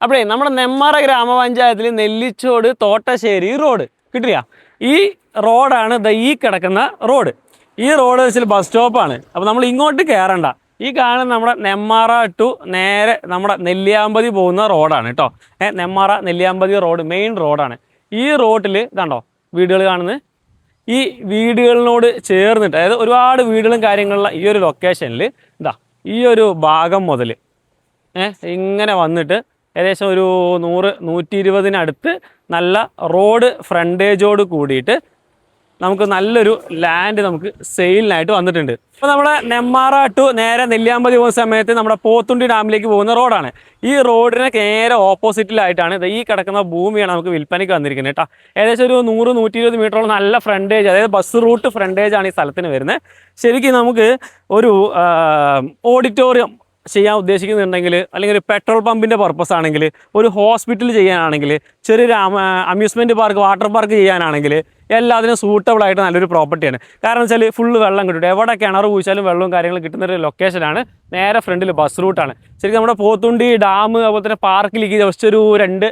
അപ്പോഴേ നമ്മുടെ നെമ്മാറ ഗ്രാമപഞ്ചായത്തിൽ നെല്ലിച്ചോട് തോട്ടശ്ശേരി റോഡ് കിട്ടില്ല. ഈ റോഡാണ് ദ ഈ കിടക്കുന്ന റോഡ്. ഈ റോഡ് വെച്ചാൽ ബസ് സ്റ്റോപ്പാണ്. അപ്പോൾ നമ്മൾ ഇങ്ങോട്ട് കയറണ്ട ഈ കാണുന്ന നമ്മുടെ നെമ്മാറ ടു നേരെ നമ്മുടെ നെല്ലിയാമ്പതി പോകുന്ന റോഡാണ് കേട്ടോ. ഏഹ് നെമ്മാറ നെല്ലിയാമ്പതി റോഡ് മെയിൻ റോഡാണ്. ഈ റോഡിൽ ഇതാണ്ടോ വീടുകൾ കാണുന്നത്? ഈ വീടുകളിനോട് ചേർന്നിട്ട് അതായത് ഒരുപാട് വീടുകളും കാര്യങ്ങളുള്ള ഈ ഒരു ലൊക്കേഷനിൽ ഇതാ ഈ ഒരു ഭാഗം മുതൽ ഏഹ് ഇങ്ങനെ വന്നിട്ട് ഏകദേശം ഒരു നൂറ് നൂറ്റി ഇരുപതിനടുത്ത് നല്ല റോഡ് ഫ്രണ്ടേജോട് കൂടിയിട്ട് നമുക്ക് നല്ലൊരു ലാൻഡ് നമുക്ക് സെയിലിനായിട്ട് വന്നിട്ടുണ്ട്. അപ്പോൾ നമ്മുടെ നെമ്മാറ ടു നേരെ നെല്ലിയാമ്പതി പോകുന്ന സമയത്ത് നമ്മുടെ പോത്തുണ്ടി ഡാമിലേക്ക് പോകുന്ന റോഡാണ്. ഈ റോഡിന് നേരെ ഓപ്പോസിറ്റിലായിട്ടാണ് ഇത് ഈ കിടക്കുന്ന ഭൂമിയാണ് നമുക്ക് വിൽപ്പനയ്ക്ക് വന്നിരിക്കുന്നത് കേട്ടോ. ഏകദേശം ഒരു നൂറ് നൂറ്റി ഇരുപത് മീറ്ററോളം നല്ല ഫ്രണ്ടേജ് അതായത് ബസ് റൂട്ട് ഫ്രണ്ടേജ് ആണ് ഈ സ്ഥലത്തിന് വരുന്നത്. ശരിക്കും നമുക്ക് ഒരു ഓഡിറ്റോറിയം ചെയ്യാൻ ഉദ്ദേശിക്കുന്നുണ്ടെങ്കിൽ അല്ലെങ്കിൽ ഒരു പെട്രോൾ പമ്പിന്റെ പർപ്പസ് ആണെങ്കിൽ ഒരു ഹോസ്പിറ്റൽ ചെയ്യാനാണെങ്കിൽ ചെറിയൊരു അമ്യൂസ്മെന്റ് പാർക്ക് വാട്ടർ പാർക്ക് ചെയ്യാനാണെങ്കിൽ എല്ലാത്തിനും സൂട്ടബിൾ ആയിട്ട് നല്ലൊരു പ്രോപ്പർട്ടിയാണ് കാരണം വെച്ചാൽ ഫുള്ള് വെള്ളം കിട്ടും. എവിടെ കിണർ കുഴിച്ചാലും വെള്ളവും കാര്യങ്ങളും കിട്ടുന്ന ഒരു ലൊക്കേഷനാണ് നേരെ ഫ്രണ്ടിൽ ബസ് റൂട്ടാണ് ശരിക്കും നമ്മുടെ പോത്തുണ്ടി ഡാം അതുപോലെ തന്നെ പാർക്കിലേക്ക് ജസ്റ്റ് ഒരു രണ്ട്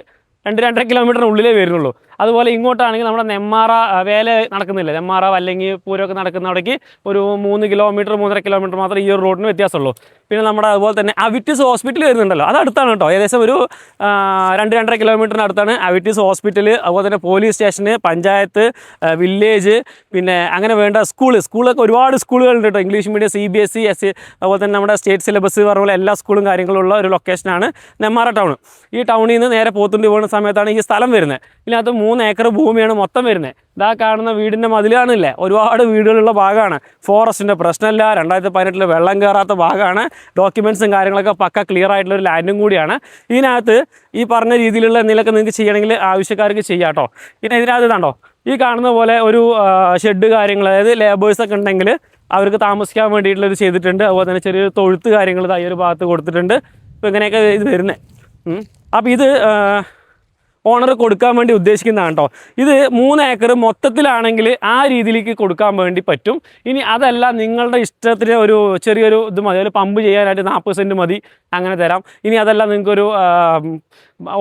രണ്ട് രണ്ടര കിലോമീറ്ററിനുള്ളിലേ വരുന്നുള്ളൂ. അതുപോലെ ഇങ്ങോട്ടാണെങ്കിൽ നമ്മുടെ നെമ്മാറ വേല നടക്കുന്നില്ല? നെമ്മാറ അല്ലെങ്കിൽ പൂരമൊക്കെ നടക്കുന്ന അവിടേക്ക് ഒരു മൂന്ന് കിലോമീറ്റർ മൂന്നര കിലോമീറ്റർ മാത്രമേ ഈ ഒരു റോഡിന് വ്യത്യാസമുള്ളൂ. പിന്നെ നമ്മുടെ അതുപോലെ തന്നെ അവിറ്റിസ് ഹോസ്പിറ്റൽ വരുന്നുണ്ടല്ലോ. അത് അടുത്താണ് കേട്ടോ. ഏകദേശം ഒരു രണ്ട് രണ്ടര കിലോമീറ്ററിന് അടുത്താണ് അവിറ്റിസ് ഹോസ്പിറ്റൽ അതുപോലെ തന്നെ പോലീസ് സ്റ്റേഷന് പഞ്ചായത്ത് വില്ലേജ് പിന്നെ അങ്ങനെ വേണ്ട സ്കൂൾ സ്കൂളൊക്കെ ഒരുപാട് സ്കൂളുകളുണ്ട് കേട്ടോ. English medium C B S C S C അതുപോലെ തന്നെ നമ്മുടെ സ്റ്റേറ്റ് സിലബസ് പറഞ്ഞ എല്ലാ സ്കൂളും കാര്യങ്ങളും ഉള്ള ഒരു ലൊക്കേഷനാണ് നെമ്മാറ ടൗൺ ഈ ടൗണിൽ നിന്ന് നേരെ പോത്തുണ്ടി പോകുന്ന സമയത്താണ് ഈ സ്ഥലം വരുന്നത്. ഇതിനകത്ത് മൂന്ന് ഏക്കർ ഭൂമിയാണ് മൊത്തം വരുന്നത്. ഇതാ കാണുന്ന വീടിന്റെ മതിലാണല്ലേ ഒരുപാട് വീടുകളുള്ള ഭാഗമാണ്. ഫോറസ്റ്റിന്റെ പ്രശ്നമില്ല. രണ്ടായിരത്തി പതിനെട്ടിൽ വെള്ളം കയറാത്ത ഭാഗമാണ്. ഡോക്യുമെൻസും കാര്യങ്ങളൊക്കെ പക്ക ക്ലിയർ ആയിട്ടുള്ള ഒരു ലാൻഡും കൂടിയാണ്. ഇതിനകത്ത് ഈ പറഞ്ഞ രീതിയിലുള്ള എന്തെങ്കിലുമൊക്കെ നിങ്ങൾക്ക് ചെയ്യണമെങ്കിൽ ആവശ്യക്കാർക്ക് ചെയ്യാം കേട്ടോ പിന്നെ ഇതിനകത്ത് ഇതാണ്ടോ? ഈ കാണുന്ന പോലെ ഒരു ഷെഡ് കാര്യങ്ങൾ അതായത് ലേബേഴ്സൊക്കെ ഉണ്ടെങ്കിൽ അവർക്ക് താമസിക്കാൻ വേണ്ടിയിട്ടുള്ളത് ചെയ്തിട്ടുണ്ട്. അതുപോലെ തന്നെ ചെറിയൊരു തൊഴുത്ത് കാര്യങ്ങൾ ഈ ഒരു ഭാഗത്ത് കൊടുത്തിട്ടുണ്ട്. ഇപ്പോൾ ഇങ്ങനെയൊക്കെ ഇത് വരുന്നത് അപ്പോൾ ഇത് ഓണർ കൊടുക്കാൻ വേണ്ടി ഉദ്ദേശിക്കുന്നതാണ് കേട്ടോ ഇത് മൂന്ന് ഏക്കർ മൊത്തത്തിലാണെങ്കിൽ ആ രീതിയിലേക്ക് കൊടുക്കാൻ വേണ്ടി പറ്റും. ഇനി അതല്ല നിങ്ങളുടെ ഇഷ്ടത്തിന് ഒരു ചെറിയൊരു ഇത് മതി. ഒരു പമ്പ് ചെയ്യാനായിട്ട് നാൽപ്പത് സെന്റ് മതി. അങ്ങനെ തരാം. ഇനി അതല്ല നിങ്ങൾക്കൊരു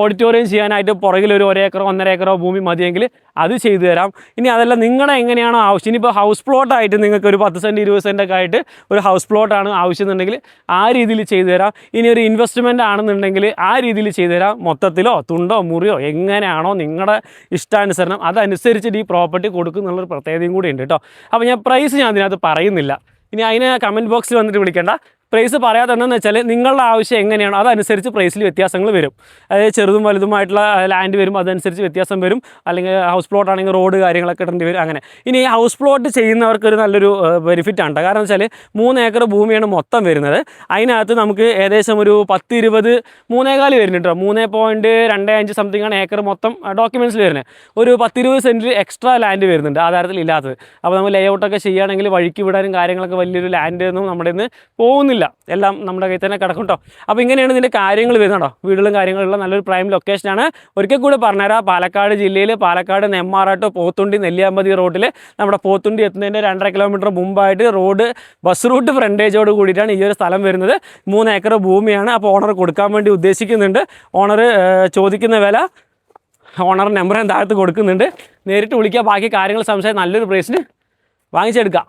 ഓഡിറ്റോറിയം ചെയ്യാനായിട്ട് പുറകിൽ ഒരു ഒരേക്കറോ ഒന്നര ഏക്കറോ ഭൂമി മതിയെങ്കിൽ അത് ചെയ്തു തരാം. ഇനി അതല്ല നിങ്ങളുടെ എങ്ങനെയാണോ ആവശ്യം. ഇനിയിപ്പോൾ ഹൗസ് പ്ലോട്ടായിട്ട് നിങ്ങൾക്ക് ഒരു പത്ത് സെന്റ് ഇരുപത് സെന്റൊക്കെ ആയിട്ട് ഒരു ഹൗസ് പ്ലോട്ടാണ് ആവശ്യം എന്നുണ്ടെങ്കിൽ ആ രീതിയിൽ ചെയ്തു തരാം. ഇനി ഒരു ഇൻവെസ്റ്റ്മെന്റ് ആണെന്നുണ്ടെങ്കിൽ ആ രീതിയിൽ ചെയ്തു തരാം. മൊത്തത്തിലോ തുണ്ടോ മുറിയോ എങ്ങനെയാണോ നിങ്ങളുടെ ഇഷ്ടാനുസരണം അതനുസരിച്ചിട്ട് ഈ പ്രോപ്പർട്ടി കൊടുക്കും എന്നുള്ളൊരു പ്രത്യേകതയും കൂടി ഉണ്ട് കേട്ടോ. അപ്പോൾ ഞാൻ പ്രൈസ് ഞാൻ അതിനകത്ത് പറയുന്നില്ല. ഇനി അതിന് കമന്റ് ബോക്സിൽ വന്നിട്ട് വിളിക്കേണ്ട. പ്രൈസ് പറയാതെ എന്താണെന്ന് വെച്ചാൽ നിങ്ങളുടെ ആവശ്യം എങ്ങനെയാണോ അതനുസരിച്ച് പ്രൈസിൽ വ്യത്യാസങ്ങൾ വരും. അതായത് ചെറുതും വലുതുമായിട്ടുള്ള ലാൻഡ് വരും അതനുസരിച്ച് വ്യത്യാസം വരും. അല്ലെങ്കിൽ ഹൗസ് പ്ലോട്ട് ആണെങ്കിൽ റോഡ് കാര്യങ്ങളൊക്കെ ഇടേണ്ടി വരും അങ്ങനെ. ഇനി ഹൗസ് പ്ലോട്ട് ചെയ്യുന്നവർക്കൊരു നല്ലൊരു ബെനിഫിറ്റ് ആണ്. കാരണം വെച്ചാൽ മൂന്ന് ഏക്കർ ഭൂമിയാണ് മൊത്തം വരുന്നത്. അതിനകത്ത് നമുക്ക് ഏകദേശം ഒരു പത്ത് ഇരുപത് മൂന്നേകാൽ വരുന്നുണ്ട് മൂന്നേ പോയിന്റ് രണ്ട് അഞ്ച് സംതിങ് ആണ് ഏക്കർ മൊത്തം ഡോക്യുമെന്റ്സിൽ വരുന്നത്. ഒരു പത്തിരുപത് സെന്റിൽ എക്സ്ട്രാ ലാൻഡ് വരുന്നുണ്ട് ആധാരത്തിൽ ഇല്ലാത്തത്. അപ്പോൾ നമ്മൾ ലേ ഔട്ടൊക്കെ ചെയ്യുകയാണെങ്കിൽ വഴിക്ക് വിടാനും കാര്യങ്ങളൊക്കെ വലിയൊരു ലാൻഡ് ഒന്നും നമ്മുടെ ഇന്ന് പോകുന്നില്ല. എല്ലാം നമ്മുടെ കയ്യിൽ തന്നെ കിടക്കും കേട്ടോ അപ്പോൾ ഇങ്ങനെയാണ് ഇതിന്റെ കാര്യങ്ങൾ വരുന്നുണ്ടോ വീടുകളും കാര്യങ്ങളുള്ള നല്ലൊരു പ്രൈം ലൊക്കേഷനാണ് ഒരിക്കൽ കൂടി പറഞ്ഞുതരാം പാലക്കാട് ജില്ലയിൽ പാലക്കാട് നെമ്മാറാട്ട് പോത്തുണ്ടി നെല്ലിയാമ്പതി റോഡിൽ നമ്മുടെ പോത്തുണ്ടി എത്തുന്നതിന്റെ രണ്ടര കിലോമീറ്റർ മുമ്പായിട്ട് റോഡ് ബസ് റൂട്ട് ഫ്രണ്ടേജോട് കൂടിയിട്ടാണ് ഈ ഒരു സ്ഥലം വരുന്നത്. മൂന്ന് ഏക്കർ ഭൂമിയാണ്. അപ്പോൾ ഓണർ കൊടുക്കാൻ വേണ്ടി ഉദ്ദേശിക്കുന്നുണ്ട്. ഓണർ ചോദിക്കുന്ന വില ഓണർ നമ്പർ താഴത്ത് കൊടുക്കുന്നുണ്ട്. നേരിട്ട് വിളിക്കുക ബാക്കി കാര്യങ്ങൾ സംശയം നല്ലൊരു പ്രൈസിന് വാങ്ങിച്ചെടുക്കാം.